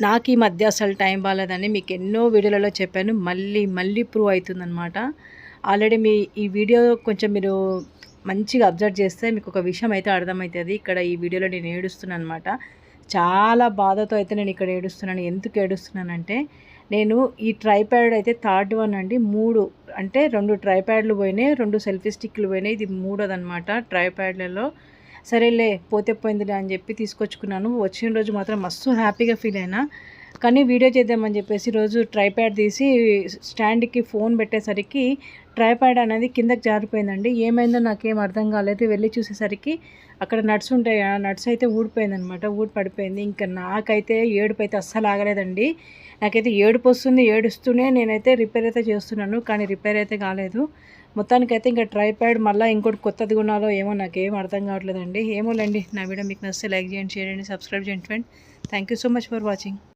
నాకు ఈ మధ్య అసలు టైం బాగాలేదని మీకు ఎన్నో వీడియోలలో చెప్పాను. మళ్ళీ మళ్ళీ ప్రూవ్ అవుతుందనమాట ఆల్రెడీ మీ ఈ వీడియో కొంచెం మీరు మంచిగా అబ్జర్వ్ చేస్తే మీకు ఒక విషయం అయితే అర్థమవుతుంది. ఇక్కడ ఈ వీడియోలో నేను ఏడుస్తున్నాను అనమాట చాలా బాధతో అయితే నేను ఇక్కడ ఏడుస్తున్నాను. ఎందుకు ఏడుస్తున్నానంటే నేను ఈ ట్రైప్యాడ్ అయితే థర్డ్ వన్ అండి. మూడు అంటే రెండు ట్రైప్యాడ్లు పోయినాయి రెండు సెల్ఫీ స్టిక్లు పోయినాయి. ఇది మూడోదనమాట ట్రైప్యాడ్లలో సరేలే పోతే పోయిందిలే అని చెప్పి తీసుకొచ్చుకున్నాను. వచ్చిన రోజు మాత్రం మస్తు హ్యాపీగా ఫీల్ అయినా. కానీ వీడియో చేద్దామని చెప్పేసి రోజు ట్రైప్యాడ్ తీసి స్టాండ్కి ఫోన్ పెట్టేసరికి ట్రైప్యాడ్ అనేది కిందకి జారిపోయిందండి. ఏమైందో నాకేం అర్థం కాలేదు. వెళ్ళి చూసేసరికి అక్కడ నట్స్ ఉంటాయి ఆ నట్స్ అయితే ఊడిపోయిందనమాట. ఊడి పడిపోయింది. ఇంకా నాకైతే ఏడుపు అయితే అస్సలు ఆగలేదండి. నాకైతే ఏడుపు వస్తుంది ఏడుస్తూనే నేనైతే రిపేర్ అయితే చేస్తున్నాను. కానీ రిపేర్ అయితే కాలేదు. మొత్తానికైతే ఇంకా ట్రైప్యాడ్ మళ్ళీ ఇంకోటి కొత్తది కొనాలో ఏమో నాకేం అర్థం కావట్లేదండి. ఏమోలేండి నా వీడియో మీకు నచ్చితే లైక్ చేయండి షేర్ చేయండి సబ్స్క్రైబ్ చేయండి friend thank you so much for watching